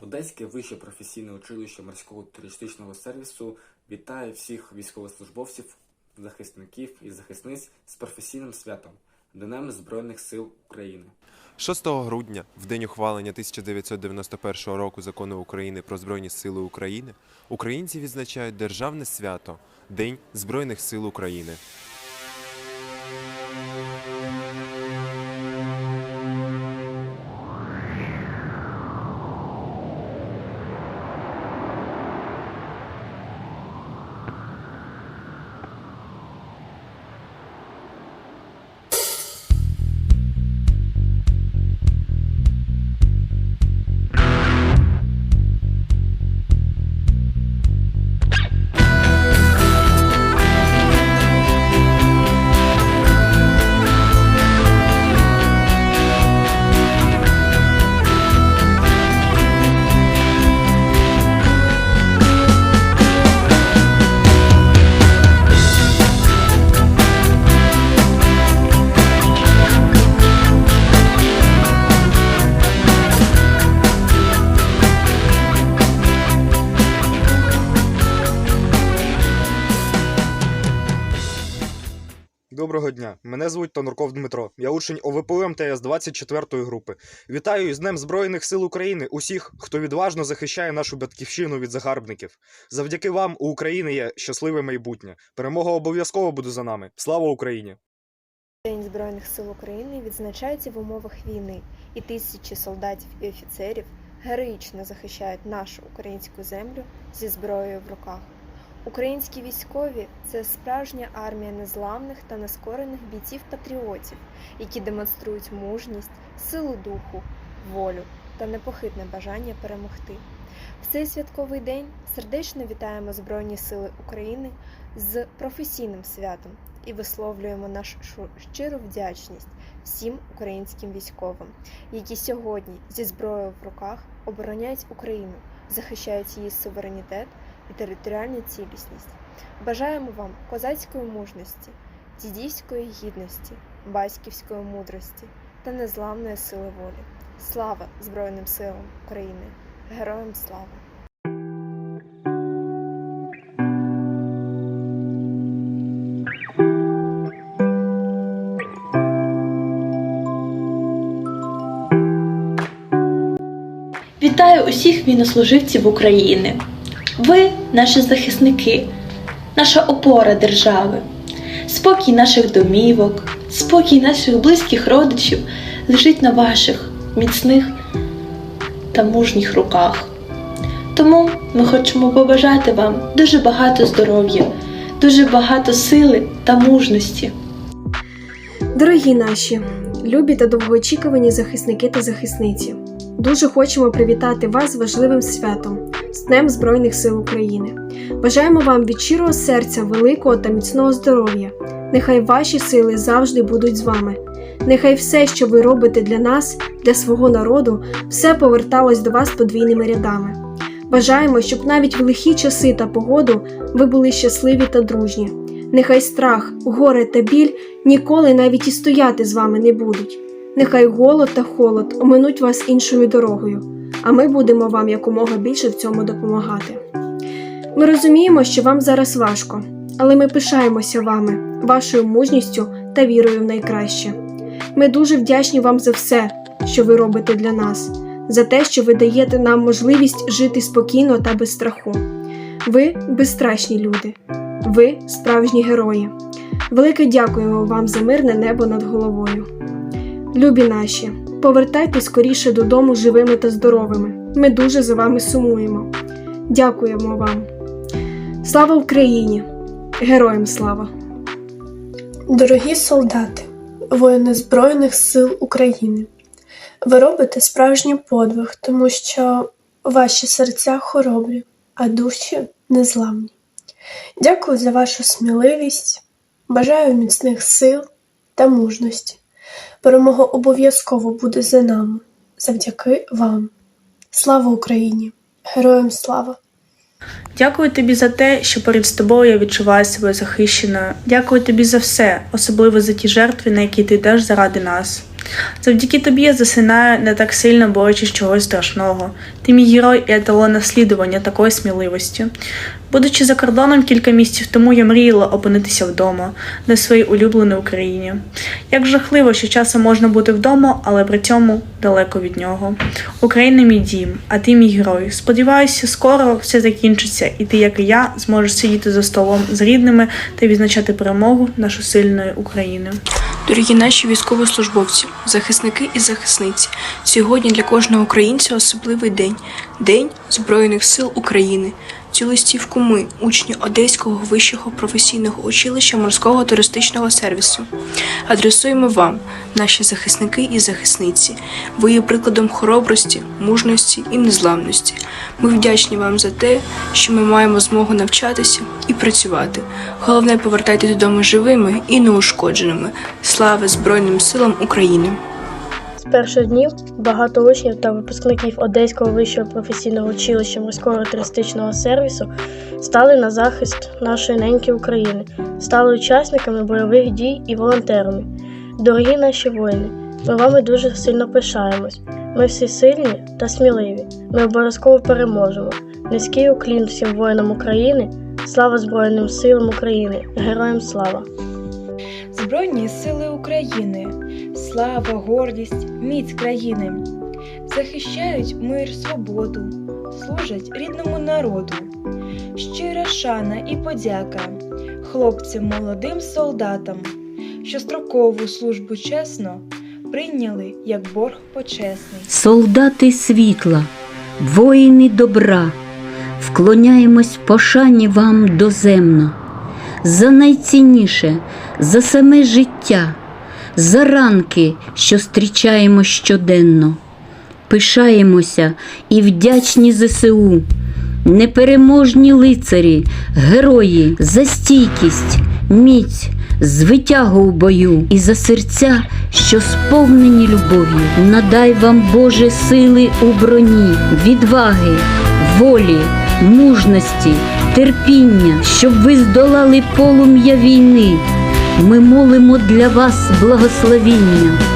Одеське вище професійне училище морського туристичного сервісу вітає всіх військовослужбовців, захисників і захисниць з професійним святом Днем Збройних сил України. 6 грудня, в день ухвалення 1991 року закону України про Збройні Сили України, українці відзначають державне свято День Збройних сил України. Доброго дня, мене звуть Тонурков Дмитро. Я учень ОВПУ МТС 24 групи. Вітаю із Днем Збройних сил України усіх, хто відважно захищає нашу батьківщину від загарбників. Завдяки вам у України є щасливе майбутнє. Перемога обов'язково буде за нами. Слава Україні! День Збройних сил України відзначається в умовах війни, і тисячі солдатів і офіцерів героїчно захищають нашу українську землю зі зброєю в руках. Українські військові це справжня армія незламних та нескорених бійців-патріотів, які демонструють мужність, силу духу, волю та непохитне бажання перемогти. В цей святковий день сердечно вітаємо Збройні Сили України з професійним святом і висловлюємо нашу щиру вдячність всім українським військовим, які сьогодні зі зброєю в руках обороняють Україну, захищають її суверенітет і територіальну цілісність. Бажаємо вам козацької мужності, дідівської гідності, батьківської мудрості та незламної сили волі. Слава Збройним силам України! Героям слава! Вітаю усіх війнослуживців України. Ви наші захисники, наша опора держави, спокій наших домівок, спокій наших близьких родичів лежить на ваших міцних та мужніх руках. Тому ми хочемо побажати вам дуже багато здоров'я, дуже багато сили та мужності. Дорогі наші, любі та довгоочікувані захисники та захисниці, дуже хочемо привітати вас з важливим святом з Днем Збройних сил України. Бажаємо вам від щирого серця великого та міцного здоров'я. Нехай ваші сили завжди будуть з вами. Нехай все, що ви робите для нас, для свого народу, все поверталось до вас подвійними рядами. Бажаємо, щоб навіть в лихі часи та погоду ви були щасливі та дружні. Нехай страх, горе та біль ніколи навіть і стояти з вами не будуть. Нехай голод та холод оминуть вас іншою дорогою, а ми будемо вам якомога більше в цьому допомагати. Ми розуміємо, що вам зараз важко, але ми пишаємося вами, вашою мужністю та вірою в найкраще. Ми дуже вдячні вам за все, що ви робите для нас, за те, що ви даєте нам можливість жити спокійно та без страху. Ви безстрашні люди, ви справжні герої. Велике дякуємо вам за мирне небо над головою. Любі наші, повертайтесь скоріше додому живими та здоровими. Ми дуже за вами сумуємо. Дякуємо вам. Слава Україні! Героям слава! Дорогі солдати, воїни Збройних сил України, ви робите справжній подвиг, тому що ваші серця хоробрі, а душі незламні. Дякую за вашу сміливість, бажаю міцних сил та мужності. Перемога обов'язково буде за нами, завдяки вам. Слава Україні! Героям слава! Дякую тобі за те, що перед тобою я відчуваю себе захищеною. Дякую тобі за все, особливо за ті жертви, на які ти йдеш заради нас. Завдяки тобі я засинаю не так сильно боячись чогось страшного. Ти мій герой і еталон наслідування такої сміливості. Будучи за кордоном кілька місяців тому, я мріяла опинитися вдома, на своїй улюбленій Україні. Як жахливо, що часом можна бути вдома, але при цьому далеко від нього. Україна мій дім, а ти мій герой. Сподіваюся, скоро все закінчиться, і ти, як і я, зможеш сидіти за столом з рідними та відзначати перемогу нашої сильної України. Дорогі наші військовослужбовці, захисники і захисниці, сьогодні для кожного українця особливий день День Збройних сил України. Цю листівку ми, учні Одеського вищого професійного училища морського туристичного сервісу, адресуємо вам, наші захисники і захисниці. Ви є прикладом хоробрості, мужності і незламності. Ми вдячні вам за те, що ми маємо змогу навчатися і працювати. Головне повертайтеся додому живими і неушкодженими. Слава Збройним силам України! Перших днів багато учнів та випускників Одеського вищого професійного училища морського туристичного сервісу стали на захист нашої неньки України, стали учасниками бойових дій і волонтерами. Дорогі наші воїни, ми вами дуже сильно пишаємось. Ми всі сильні та сміливі. Ми обов'язково переможемо. Низький уклін всім воїнам України. Слава Збройним силам України! Героям слава! Збройні сили України, слава, гордість, міць країни, захищають мир, свободу, служать рідному народу. Щира шана і подяка хлопцям молодим солдатам, що строкову службу чесно прийняли як борг почесний. Солдати світла, воїни добра, вклоняємось пошані вам доземно, за найцінніше, за саме життя, за ранки, що зустрічаємо щоденно. Пишаємося і вдячні ЗСУ, непереможні лицарі, герої, за стійкість, міць, звитягу у бою і за серця, що сповнені любов'ю. Надай вам, Боже, сили у броні, відваги, волі, мужності, терпіння, щоб ви здолали полум'я війни. Ми молимо для вас благословіння.